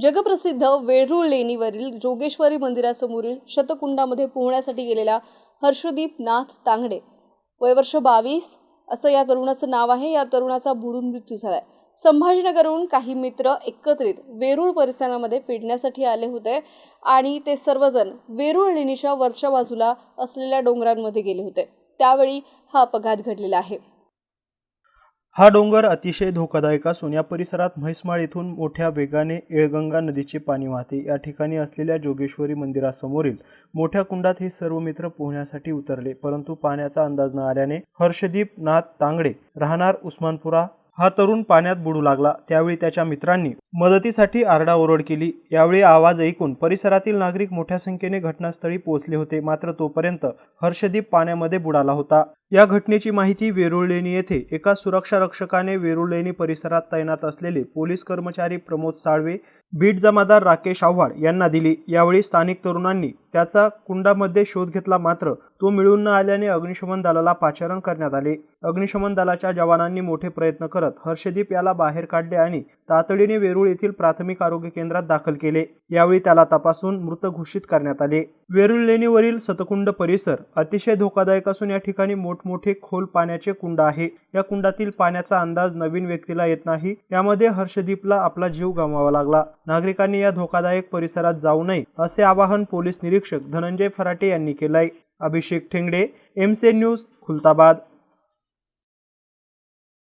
जगप्रसिद्ध वेरूळ लेणीवरील जोगेश्वरी मंदिरासमोरील शतकुंडामध्ये पोहण्यासाठी गेलेला हर्षदीप नाथ तांगडे. वयवर्ष बावीस. असं या तरुणाचं नाव आहे. या तरुणाचा बुडून मृत्यू झालाय. संभाजीनगरहून काही मित्र एकत्रित वेरूळ परिसरामध्ये फिरण्यासाठी आले होते आणि ते सर्वजण वेरूळ लेणीच्या वरच्या बाजूला असलेल्या डोंगरांमध्ये गेले होते. त्यावेळी हा अपघात घडलेला आहे. हा डोंगर अतिशय धोकादायक असून या परिसरात म्हैसमाळ येथून मोठ्या वेगाने येळगंगा नदीचे पाणी वाहते. या ठिकाणी असलेल्या जोगेश्वरी मंदिरासमोरील मोठ्या कुंडात हे सर्व मित्र पोहण्यासाठी उतरले. परंतु पाण्याचा अंदाज न आल्याने हर्षदीप नाथ तांगडे राहणार उस्मानपुरा. हा तरुण पाण्यात बुडू लागला. त्यावेळी त्याच्या मित्रांनी मदतीसाठी आरडाओरड केली. यावेळी आवाज ऐकून परिसरातील नागरिक मोठ्या संख्येने घटनास्थळी पोहोचले होते. मात्र तोपर्यंत हर्षदीप पाण्यामध्ये बुडाला होता. या घटनेची माहिती वेरुळलेणी येथे एका सुरक्षा रक्षकाने वेरुळलेणी परिसरात तैनात असलेले पोलीस कर्मचारी प्रमोद साळवे बीट जमादार राकेश आव्हाड यांना दिली. यावेळी स्थानिक तरुणांनी त्याचा कुंडामध्ये शोध घेतला मात्र तो मिळून न आल्याने अग्निशमन दलाला पाचारण करण्यात आले. अग्निशमन दलाच्या जवानांनी मोठे प्रयत्न करत हर्षदीप याला बाहेर काढले आणि तातडीने वेरूळ येथील प्राथमिक आरोग्य केंद्रात दाखल केले. यावेळी त्याला तपासून मृत घोषित करण्यात आले. वेरूळ लेणीवरील सतकुंड परिसर अतिशय धोकादायक असून या ठिकाणी मोठमोठे खोल पाण्याचे कुंड आहे. या कुंडातील पाण्याचा अंदाज नवीन व्यक्तीला येत नाही. यामध्ये हर्षदीपला आपला जीव गमावा लागला. नागरिकांनी या धोकादायक परिसरात जाऊ नये असे आवाहन पोलीस निरीक्षक धनंजय फराटे यांनी केलंय. अभिषेक ठेंगडे एमसे न्यूज खुलताबाद.